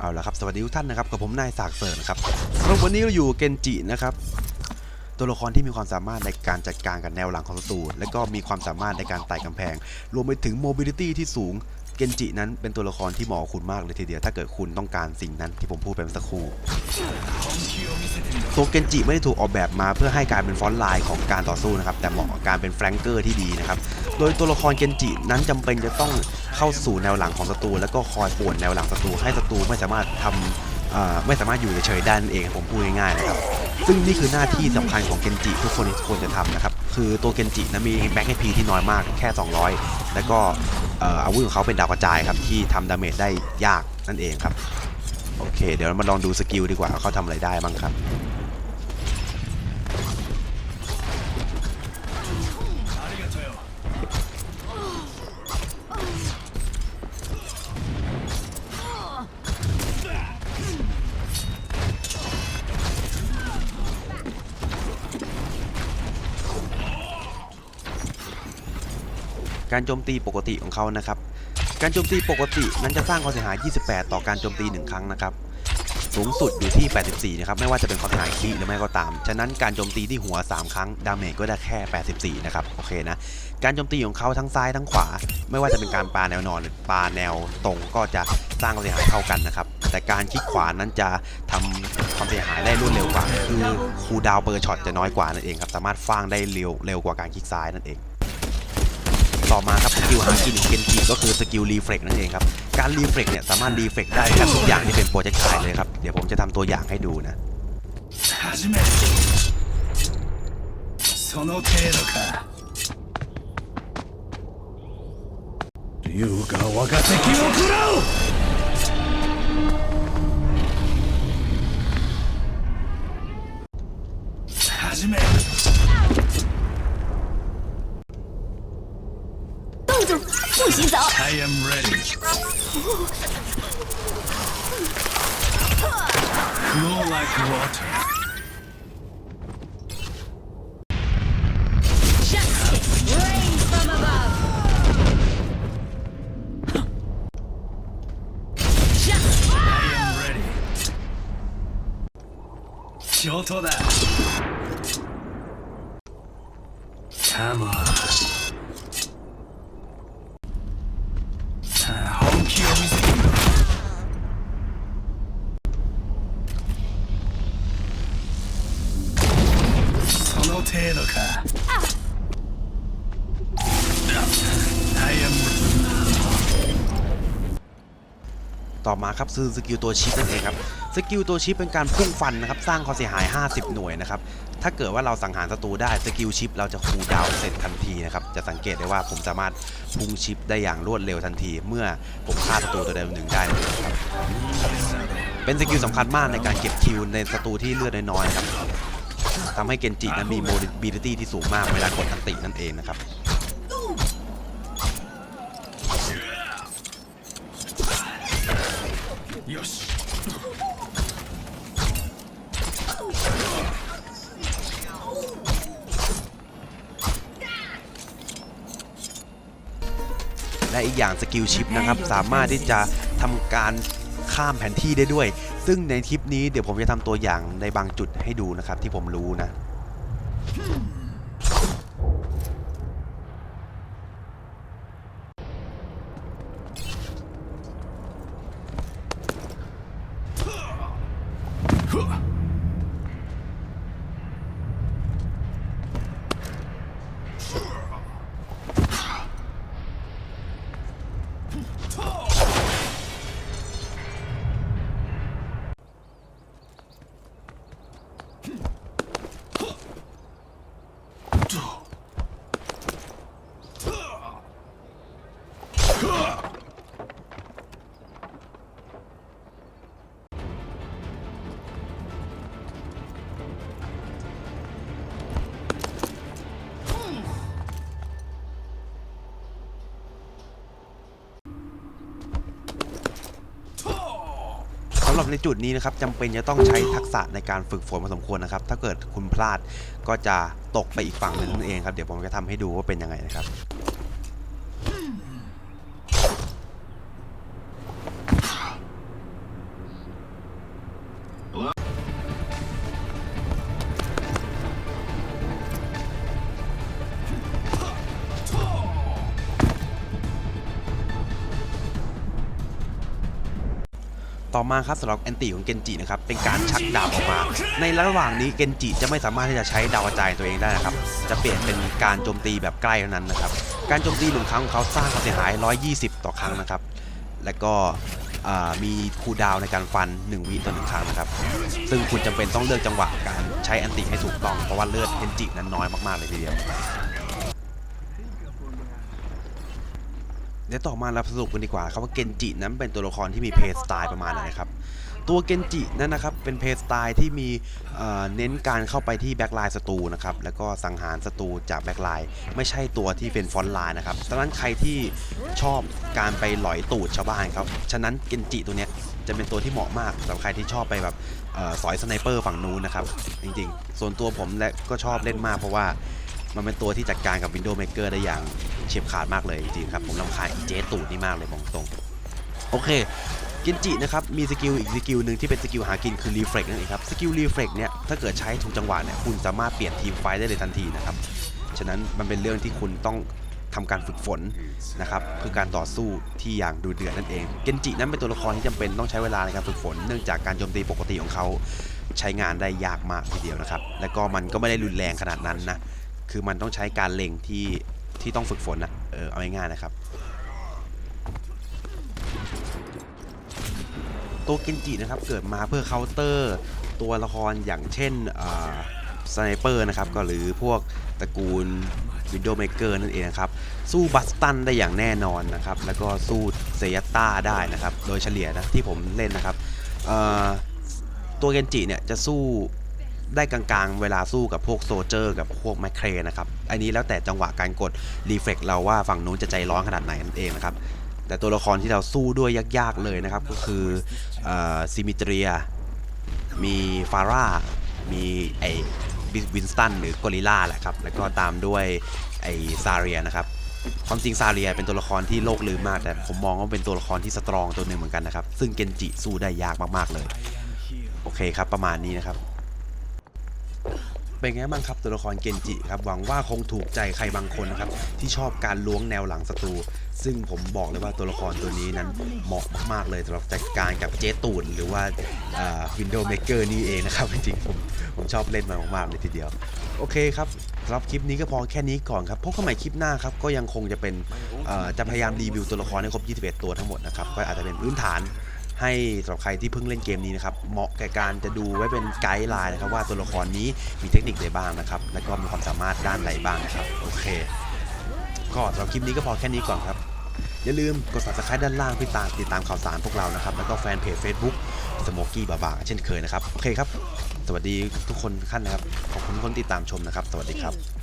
เอาละครับสวัสดีทุกท่านนะครับกับผมนายสากเสริร์นะครับแล้ววันนี้เราอยู่เกนจินะครับตัวละครที่มีความสามารถในการจัดการกับแนวหลังของศัตรูและก็มีความสามารถในการไต่กำแพง รวมไปถึงโมบิลิตี้ที่สูงเกนจินั้นเป็นตัวละครที่เหมาะคุณมากเลยทีเดียวถ้าเกิดคุณต้องการสิ่งนั้นที่ผมพูดไปเมื่อสักครู่ตัวเกนจิไม่ได้ถูกออกแบบมาเพื่อให้การเป็นฟอนต์ไลน์ของการต่อสู้นะครับแต่เหมาะกับการเป็นแฟรงเกอร์ที่ดีนะครับโดยตัวละครเกนจินั้นจำเป็นจะต้องเข้าสู่แนวหลังของศัตรูแล้วก็คอยป่วนแนวหลังศัตรูให้ศัตรูไม่สามารถทำเอ่อไม่สามารถอยู่เฉยๆได้นั่นเองผมพูดง่ายๆนะครับ ซึ่งนี่คือหน้าที่สำคัญของเกนจิทุกคนควรจะทำนะครับ คือตัวเกนจินะมีแบ็คเอพีที่น้อยมากแค่ 200 แล้วก็เอ่ออาวุธของเขาเป็นดาวกระจายครับที่ทำดาเมจได้ยากนั่นเองครับ โอเค เดี๋ยวเรามาลองดูสกิลดีกว่าว่าเขาทำอะไรได้บ้างครับ การโจมตีปกติของเขานะครับ การโจมตีปกตินั้นจะสร้างความเสียหาย 28 ต่อการโจมตี 1 ครั้งนะครับ สูงสุดอยู่ที่ 84 นะครับ ไม่ว่าจะเป็นความเสียหายคีหรือไม่ก็ตาม ฉะนั้นการโจมตีที่หัว 3 ครั้ง ดาเมจก็ได้แค่ 84 นะครับ โอเคนะ การโจมตีของเขาทั้งซ้ายทั้งขวา ไม่ว่าจะเป็นการปาแนวนอนหรือปาแนวตรงก็จะสร้างความเสียหายเท่ากันนะครับ แต่การคลิกขวานั้นจะทำความเสียหายได้รวดเร็วกว่า คือคูดาวเปอร์ช็อตจะน้อยกว่านั่นเองครับ สามารถฟางได้เร็วเร็วกว่าการคลิกซ้ายนั่นเอง ต่อมาครับสกิลหากินของเกนจิก็คือสกิลรีเฟล็กนั่นเองครับ การรีเฟล็กเนี่ยสามารถรีเฟล็กได้แทบทุกอย่างที่เป็นโปรเจกต์ไทเลยครับ เดี๋ยวผมจะทำตัวอย่างให้ดูนะ 始めその程度か龍が我が敵を食らう like water. Justice rains from above. Ready. Kyoto that. Come on. 程度か I am ต่อมาครับคือสกิลตัวชิปนั่นเองครับ สกิลตัวชิปเป็นการพุ่งฟันนะครับ สร้างความเสียหาย 50 หน่วยนะครับ ถ้าเกิดว่าเราสังหารศัตรูได้ สกิลชิปเราจะคูลดาวน์เสร็จทันทีนะครับ จะสังเกตได้ว่าผมสามารถพุ่งชิปได้อย่างรวดเร็วทันที เมื่อผมฆ่าศัตรูตัวใดตัวหนึ่งได้นั่นเองครับ เป็นสกิลสำคัญมากในการเก็บคิวในศัตรูที่เลือดน้อยๆครับ ทำให้เกนจินั้นมีโมบิลิตี้ที่สูงมากเวลากดอันตินั่นเองนะครับและอีกอย่างสกิลชิปนะครับ สามารถที่จะทำการข้ามแผนที่ได้ด้วย ซึ่งในคลิปนี้เดี๋ยวผมจะทำตัวอย่างในบางจุดให้ดูนะครับที่ผมรู้นะำหรับในจุดนี้นะครับจำเป็นจะต้องใช้ทักษะในการฝึกฝนพอสมควรนะครับ ถ้าเกิดคุณพลาดก็จะตกไปอีกฝั่งหนึ่งนั่นเองครับ เดี๋ยวผมจะทำให้ดูว่าเป็นยังไงนะครับ ต่อมาครับสำหรับแอนตี้ของเกนจินะครับเป็นการชักดาบออกมา ในระหว่างนี้เกนจิจะไม่สามารถที่จะใช้ดาวกระจายตัวเองได้นะครับจะเปลี่ยนเป็นการโจมตีแบบใกล้เท่านั้นนะครับการโจมตีหนึ่งครั้งของเขาสร้างความเสียหาย 120 ต่อครั้งนะครับ และก็มีคูดาวในการฟัน 1 วิต่อหนึ่งครั้งนะครับ ซึ่งคุณจำเป็นต้องเลือกจังหวะการใช้แอนติให้ถูกต้องเพราะว่าเลือดเคนจินั้นน้อยมากๆเลยทีเดียว เดี๋ยวต่อมาเราสรุปกันดีกว่าครับว่าเกนจินั้นเป็นตัวละครที่มีเพลสไตล์ประมาณไหนครับตัวเกนจินั่นนะครับเป็นเพลสไตล์ที่มีเเน้นการเข้าไปที่แบ็กไลน์ศัตรูนะครับแล้วก็สังหารศัตรูจากแบ็กไลน์ไม่ใช่ตัวที่เป็นฟอนต์ไลน์นะครับดังนั้นใครที่ชอบการไปหลอยตูดชาวบ้านครับฉะนั้นเกนจิตัวเนี้ยจะเป็นตัวที่เหมาะมากสำหรับใครที่ชอบไปแบบออสอยสไนเปอร์ฝั่งนู้นนะครับจริงๆ ส่วนตัวผมและก็ชอบเล่นมากเพราะว่า มันเป็นตัวที่จัดการกับ Windows Maker ได้อย่างเฉียบขาดมากเลยจริงครับ ผมรำคาญอีเจตูดนี่มากเลยบอกตรง โอเคกินจินะครับ มีสกิลอีกสกิลหนึ่งที่เป็นสกิลหากินคือ Reflect นั่นเองครับ สกิล Reflect เนี่ยถ้าเกิดใช้ถูกจังหวะเนี่ยคุณสามารถเปลี่ยนทีมไฟท์ได้เลยทันทีนะครับ ฉะนั้นมันเป็นเรื่องที่คุณต้องทำการฝึกฝนนะครับเพื่อการต่อสู้ที่อย่างดูเดือดนั่นเอง เกนจินั้นเป็นตัวละครที่จำเป็นต้องใช้เวลาในการฝึกฝน เนื่องจากการโจมตีปกติของเขาใช้งานได้ยากมากทีเดียวนะครับ และก็มันก็ไม่ได้รุนแรงขนาดนั้นนะ คือมันต้องใช้การเล็งที่ที่ต้องฝึกฝนนะเออเอาง่ายๆนะครับ ตัวเกนจินะครับเกิดมาเพื่อเคาน์เตอร์ตัวละครอย่างเช่นสไนเปอร์นะครับก็หรือพวกตระกูลวินโดว์เมเกอร์นั่นเองนะครับ สู้บัสตันได้อย่างแน่นอนนะครับ แล้วก็สู้เซยตตาได้นะครับ โดยเฉลี่ยนะที่ผมเล่นนะครับอ่อตัวเกนจิเนี่ยจะสู้ ได้กลางๆ เวลาสู้กับพวกโซเจอร์กับพวกแมคเครนะครับ อันนี้แล้วแต่จังหวะการกดรีเฟกเราว่าฝั่งนู้นจะใจร้อนขนาดไหนนั่นเองนะครับ แต่ตัวละครที่เราสู้ด้วยยากๆเลยนะครับ ก็คือซิมิเตรีย มีฟาร่า มีไอวินสตันหรือกอริลล่าแหละครับ แล้วก็ตามด้วยไอซาเรียนะครับความจริงซาเรียเป็นตัวละครที่โลกลืมมาก แต่ผมมองว่าเป็นตัวละครที่สตรองตัวหนึ่งเหมือนกันนะครับ ซึ่งเกนจิสู้ได้ยากมากๆเลย โอเคครับ ประมาณนี้นะครับ เป็นไงบ้างครับตัวละครเกนจิครับหวังว่าคงถูกใจใครบางคนนะครับที่ชอบการล้วงแนวหลังศัตรู ซึ่งผมบอกเลยว่าตัวละครตัวนี้นั้นเหมาะมาก ๆ เลยสำหรับจัดการกับเจตูนหรือว่าวินโดว์เมเกอร์นี่เองนะครับจริงๆผมผมชอบเล่นมันมากๆเลยทีเดียว โอเคครับสำหรับคลิปนี้ก็พอแค่นี้ก่อนครับพบกันใหม่คลิปหน้าครับก็ยังคงจะเป็นจะพยายามรีวิวตัวละครให้ครบ 21 ตัวทั้งหมดนะครับก็อาจจะเป็นพื้นฐาน ให้สำหรับใครที่เพิ่งเล่นเกมนี้นะครับเหมาะแก่การจะดูไว้เป็นไกด์ไลน์นะครับว่าตัวละครนี้มีเทคนิคใดบ้างนะครับและก็มีความสามารถด้านไหนบ้างนะครับโอเคก็สำหรับคลิปนี้ก็พอแค่นี้ก่อนครับอย่าลืมกด subscribe ด้านล่างเพื่อตามติดตามข่าวสารพวกเรานะครับ แล้วก็แฟนเพจ Facebook สโมกี้บาบาเช่นเคยนะครับ โอเคครับ สวัสดีทุกคนท่านนะครับ ขอบคุณทุกคนติดตามชมนะครับ สวัสดีครับ